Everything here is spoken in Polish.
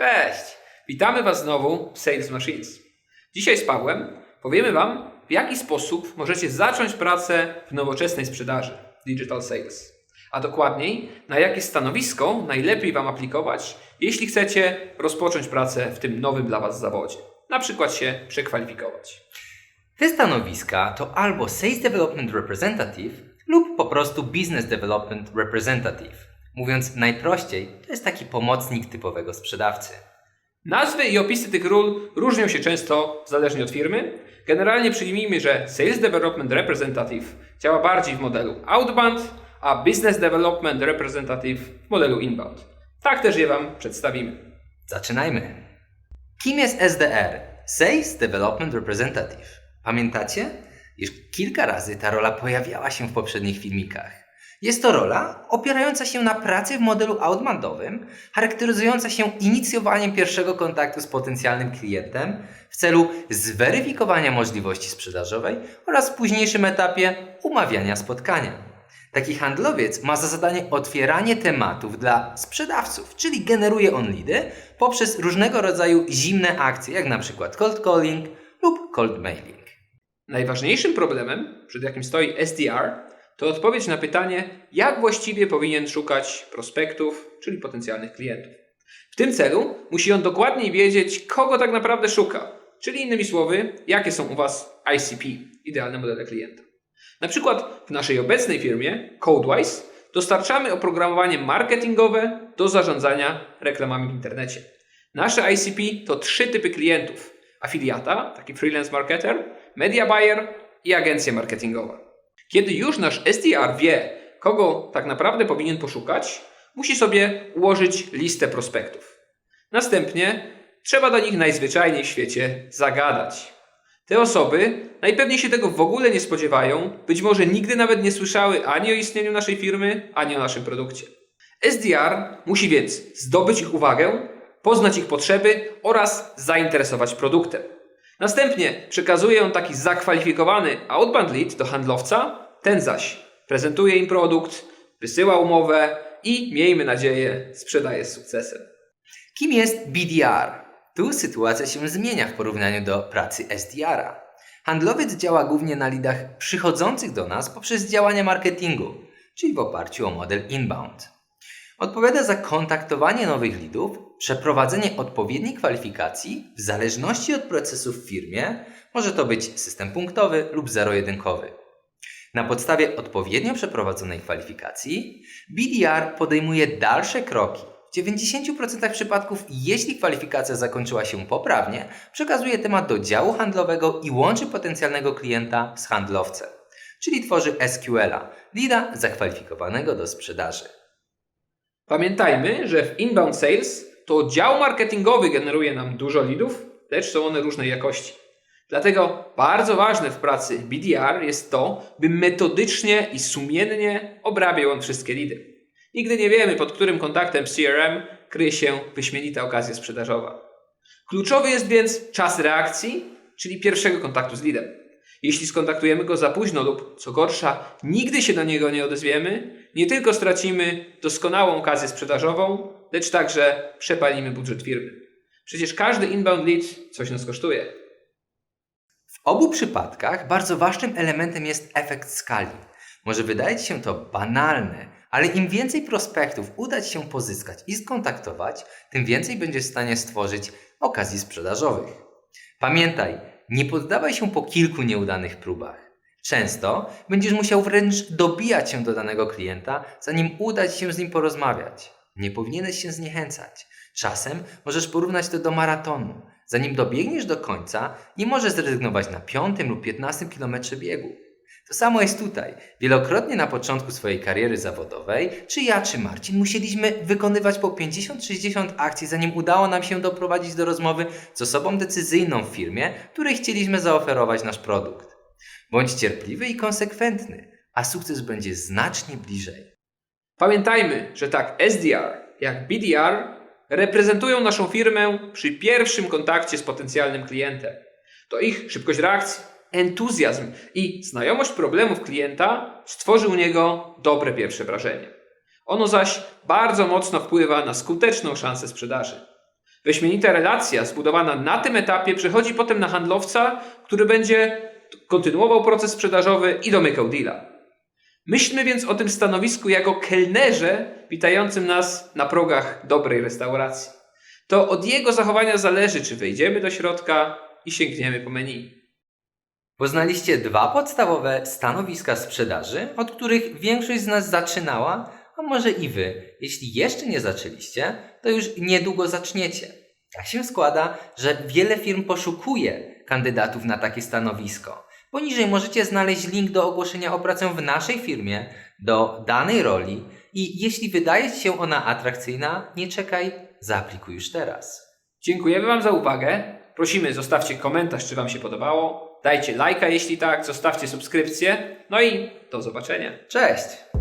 Cześć! Witamy Was znowu w Sales Machines. Dzisiaj z Pawłem powiemy Wam, w jaki sposób możecie zacząć pracę w nowoczesnej sprzedaży Digital Sales. A dokładniej, na jakie stanowisko najlepiej Wam aplikować, jeśli chcecie rozpocząć pracę w tym nowym dla Was zawodzie. Na przykład się przekwalifikować. Te stanowiska to albo Sales Development Representative lub po prostu Business Development Representative. Mówiąc najprościej, to jest taki pomocnik typowego sprzedawcy. Nazwy i opisy tych ról różnią się często zależnie od firmy. Generalnie przyjmijmy, że Sales Development Representative działa bardziej w modelu outbound, a Business Development Representative w modelu inbound. Tak też je Wam przedstawimy. Zaczynajmy. Kim jest SDR? Sales Development Representative. Pamiętacie? Już kilka razy ta rola pojawiała się w poprzednich filmikach. Jest to rola opierająca się na pracy w modelu outboundowym, charakteryzująca się inicjowaniem pierwszego kontaktu z potencjalnym klientem w celu zweryfikowania możliwości sprzedażowej oraz w późniejszym etapie umawiania spotkania. Taki handlowiec ma za zadanie otwieranie tematów dla sprzedawców, czyli generuje on lidy poprzez różnego rodzaju zimne akcje, jak na przykład cold calling lub cold mailing. Najważniejszym problemem, przed jakim stoi SDR, to odpowiedź na pytanie, jak właściwie powinien szukać prospektów, czyli potencjalnych klientów. W tym celu musi on dokładniej wiedzieć, kogo tak naprawdę szuka, czyli innymi słowy, jakie są u Was ICP, idealne modele klienta. Na przykład w naszej obecnej firmie, CodeWise, dostarczamy oprogramowanie marketingowe do zarządzania reklamami w internecie. Nasze ICP to trzy typy klientów: afiliata, taki freelance marketer, media buyer i agencja marketingowa. Kiedy już nasz SDR wie, kogo tak naprawdę powinien poszukać, musi sobie ułożyć listę prospektów. Następnie trzeba do nich najzwyczajniej w świecie zagadać. Te osoby najpewniej się tego w ogóle nie spodziewają, być może nigdy nawet nie słyszały ani o istnieniu naszej firmy, ani o naszym produkcie. SDR musi więc zdobyć ich uwagę, poznać ich potrzeby oraz zainteresować produktem. Następnie przekazuje on taki zakwalifikowany outbound lead do handlowca, ten zaś prezentuje im produkt, wysyła umowę i miejmy nadzieję sprzedaje z sukcesem. Kim jest BDR? Tu sytuacja się zmienia w porównaniu do pracy SDR-a. Handlowiec działa głównie na lidach przychodzących do nas poprzez działania marketingu, czyli w oparciu o model inbound. Odpowiada za kontaktowanie nowych lidów, przeprowadzenie odpowiedniej kwalifikacji w zależności od procesów w firmie, może to być system punktowy lub zero-jedynkowy. Na podstawie odpowiednio przeprowadzonej kwalifikacji BDR podejmuje dalsze kroki. W 90% przypadków, jeśli kwalifikacja zakończyła się poprawnie, przekazuje temat do działu handlowego i łączy potencjalnego klienta z handlowcem, czyli tworzy SQL-a, lida zakwalifikowanego do sprzedaży. Pamiętajmy, że w inbound sales to dział marketingowy generuje nam dużo lidów, lecz są one różnej jakości. Dlatego bardzo ważne w pracy BDR jest to, by metodycznie i sumiennie obrabiał on wszystkie lidy. Nigdy nie wiemy, pod którym kontaktem CRM kryje się wyśmienita okazja sprzedażowa. Kluczowy jest więc czas reakcji, czyli pierwszego kontaktu z lidem. Jeśli skontaktujemy go za późno lub, co gorsza, nigdy się do niego nie odezwiemy, nie tylko stracimy doskonałą okazję sprzedażową, lecz także przepalimy budżet firmy. Przecież każdy inbound lead coś nas kosztuje. W obu przypadkach bardzo ważnym elementem jest efekt skali. Może wydawać się to banalne, ale im więcej prospektów uda Ci się pozyskać i skontaktować, tym więcej będziesz w stanie stworzyć okazji sprzedażowych. Pamiętaj, nie poddawaj się po kilku nieudanych próbach. Często będziesz musiał wręcz dobijać się do danego klienta, zanim uda się z nim porozmawiać. Nie powinieneś się zniechęcać. Czasem możesz porównać to do maratonu. Zanim dobiegniesz do końca, nie możesz zrezygnować na piątym lub piętnastym kilometrze biegu. To samo jest tutaj. Wielokrotnie na początku swojej kariery zawodowej, czy ja, czy Marcin, musieliśmy wykonywać po 50-60 akcji, zanim udało nam się doprowadzić do rozmowy z osobą decyzyjną w firmie, której chcieliśmy zaoferować nasz produkt. Bądź cierpliwy i konsekwentny, a sukces będzie znacznie bliżej. Pamiętajmy, że tak SDR jak BDR reprezentują naszą firmę przy pierwszym kontakcie z potencjalnym klientem. To ich szybkość reakcji, entuzjazm i znajomość problemów klienta stworzy u niego dobre pierwsze wrażenie. Ono zaś bardzo mocno wpływa na skuteczną szansę sprzedaży. Wyśmienita relacja zbudowana na tym etapie przechodzi potem na handlowca, który będzie kontynuował proces sprzedażowy i domykał deala. Myślmy więc o tym stanowisku jako kelnerze witającym nas na progach dobrej restauracji. To od jego zachowania zależy, czy wejdziemy do środka i sięgniemy po menu. Poznaliście dwa podstawowe stanowiska sprzedaży, od których większość z nas zaczynała, a może i wy. Jeśli jeszcze nie zaczęliście, to już niedługo zaczniecie. Tak się składa, że wiele firm poszukuje kandydatów na takie stanowisko. Poniżej możecie znaleźć link do ogłoszenia o pracę w naszej firmie, do danej roli i jeśli wydaje Ci się ona atrakcyjna, nie czekaj, zaaplikuj już teraz. Dziękujemy Wam za uwagę. Prosimy, zostawcie komentarz, czy Wam się podobało. Dajcie lajka, jeśli tak, zostawcie subskrypcję. No i do zobaczenia. Cześć!